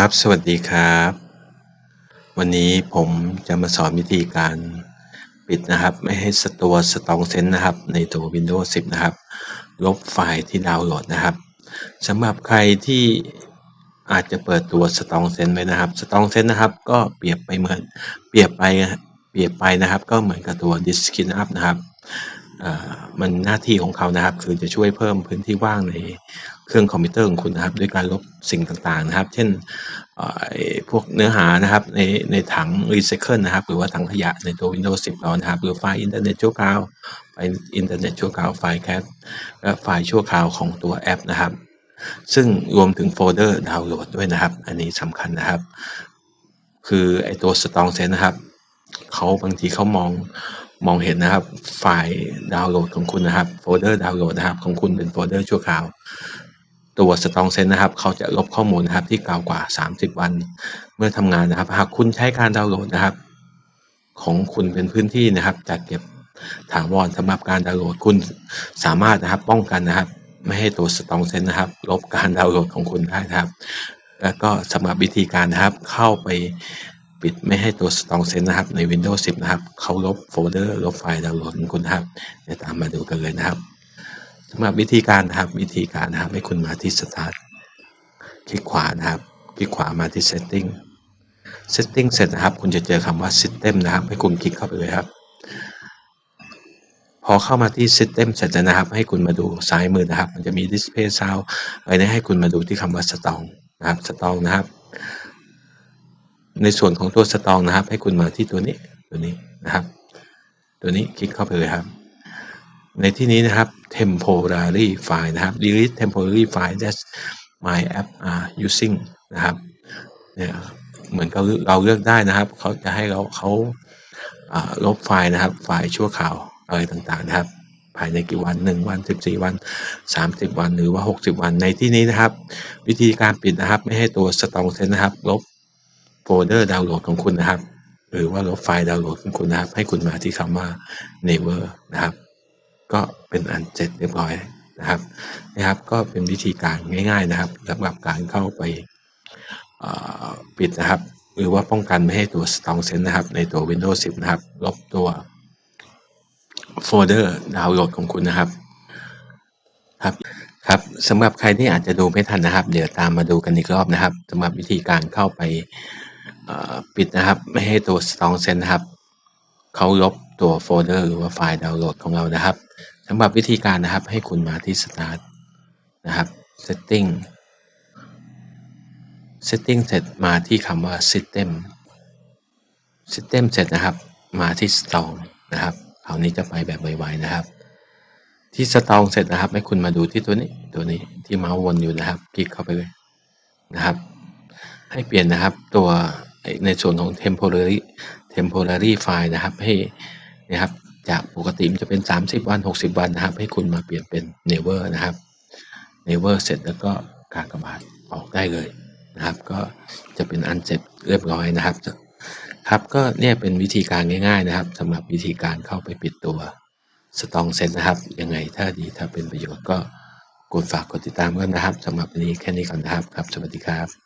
ครับ สวัสดีครับ วันนี้ผมจะมาสอนวิธีการปิดนะครับ ไม่ให้สตัวสตองเซนนะครับ ในตัว Windows 10 นะครับ ลบไฟล์ที่ดาวน์โหลดนะครับสำหรับใครที่อาจจะเปิดตัวสตองเซนไว้นะครับสตองเซนนะครับ ก็เปรียบไปเหมือนเปรียบไปเปรียบไปนะครับ ก็เหมือนกับตัว Disk i n up นะครับ มันหน้าที่ของเขานะครับ คือจะช่วยเพิ่มพื้นที่ว่างในเครื่องคอมพิวเตอร์ของคุณนะครับด้วยการลบสิ่งต่างๆนะครับ เช่นพวกเนื้อหานะครับในในถังรีไซเคิลนะครับ หรือว่าถังขยะในตัว Windows 10เรานะครับ หรือไฟล์อินเทอร์เน็ตชั่วคราวไฟล์อินเทอร์เน็ตชั่วคราวไฟล์แคสและไฟล์ชั่วคราวของตัวแอปนะครับ ซึ่งรวมถึงโฟลเดอร์ดาวน์โหลดด้วยนะครับ อันนี้สำคัญนะครับ คือไอตัวสตองเซนนะครับเขาบางทีเขามอง มองเห็นนะครับ ไฟล์ดาวน์โหลดของคุณนะครับ โฟลเดอร์ดาวน์โหลดนะครับ ของคุณเป็นโฟลเดอร์ชั่วคราว ตัวสตองเซนนะครับ เขาจะลบข้อมูลนะครับที่เก่ากว่า 30 วัน เมื่อทำงานนะครับ หากคุณใช้การดาวน์โหลดนะครับ ของคุณเป็นพื้นที่นะครับ จัดเก็บถาวรสำหรับการดาวน์โหลดคุณสามารถนะครับป้องกันนะครับ ไม่ให้ตัวสตองเซนนะครับ ลบการดาวน์โหลดของคุณได้นะครับ แล้วก็สำหรับวิธีการนะครับเข้าไป ปิดไม่ให้ตัว Strong Sense นะครับ ใน Windows 10 นะครับ เขาลบโฟลเดอร์ลบไฟล์ดาวน์โหลดคุณนะครับเดี๋ยวตามมาดูกันเลยนะครับสำหรับวิธีการนะครับวิธีการนะครับให้คุณมาที่ Start คลิกขวานะครับ คลิกขวามาที่ Setting Setting เสร็จนะครับ คุณจะเจอคำว่า System นะครับ ให้คุณคลิกเข้าไปเลยครับ พอเข้ามาที่ System เสร็จนะครับ ให้คุณมาดูซ้ายมือนะครับ มันจะมี Display Sound อะไรนี้ให้คุณมาดูที่คำว่า Strong นะครับ Strong นะครับ ในส่วนของตัวสตองนะครับ ให้คุณมาที่ตัวนี้ตัวนี้นะครับ ตัวนี้คลิกเข้าไปเลยครับ ในที่นี้นะครับ temporary file นะครับ delete temporary file that my app are using นะครับเนี่ยเหมือนกับเราเลือกได้นะครับเขาจะให้เราเขาลบไฟล์นะครับ ไฟล์ชั่วคราวอะไรต่างๆนะครับ ภายในกี่วัน 1 วัน 14 วัน 30 วันหรือว่า 60 วันในที่นี้นะครับ วิธีการปิดนะครับ ไม่ให้ตัวสตองเซนนะครับ ลบ โฟลเดอร์ดาวน์โหลดของคุณนะครับ หรือว่าลบไฟล์ดาวน์โหลดของคุณนะครับ ให้คุณมาที่คำว่า never นะครับ ก็เป็นอันเสร็จเรียบร้อยนะครับนะครับ ก็เป็นวิธีการง่าย ๆนะครับสำหรับการเข้าไปปิดนะครับ หรือว่าป้องกันไม่ให้ตัว Strong Sense นะครับ ในตัว Windows 10 นะครับ ลบตัวโฟลเดอร์ดาวน์โหลดของคุณนะครับครับครับสำหรับใครที่อาจจะดูไม่ทันนะครับ เดี๋ยวตามมาดูกันอีกรอบนะครับสำหรับวิธีการเข้าไป ปิดนะครับ ไม่ให้ตัว Strong Sense นะครับเขาลบตัวโฟลเดอร์หรือว่าไฟล์ดาวน์โหลดของเรานะครับสำหรับวิธีการนะครับให้คุณมาที่ Start นะครับ Setting Setting เสร็จมาที่คำว่า System System เสร็จนะครับมาที่ Strong นะครับคราวนี้จะไปแบบไวๆนะครับ ที่ Strong เสร็จนะครับ ให้คุณมาดูที่ตัวนี้ตัวนี้ที่เมาส์วนอยู่นะครับ คลิกเข้าไปเลยนะครับ ให้เปลี่ยนนะครับตัว ในส่วนของ temporary temporary file นะครับให้นะครับจากปกติมันจะเป็น 30 วัน 60 วันนะครับ ให้คุณมาเปลี่ยนเป็น never นะครับ never เสร็จแล้วก็กากบาทออกได้เลยนะครับ ก็จะเป็นอันเสร็จเรียบร้อยนะครับ ครับก็เนี่ยเป็นวิธีการง่าย ๆนะครับสำหรับวิธีการเข้าไปปิดตัวสตองเซตนะครับ ยังไงถ้าดีถ้าเป็นประโยชน์ก็กดฝากกดติดตามกันนะครับสำหรับวันนี้แค่นี้ก่อนนะครับครับ สวัสดีครับ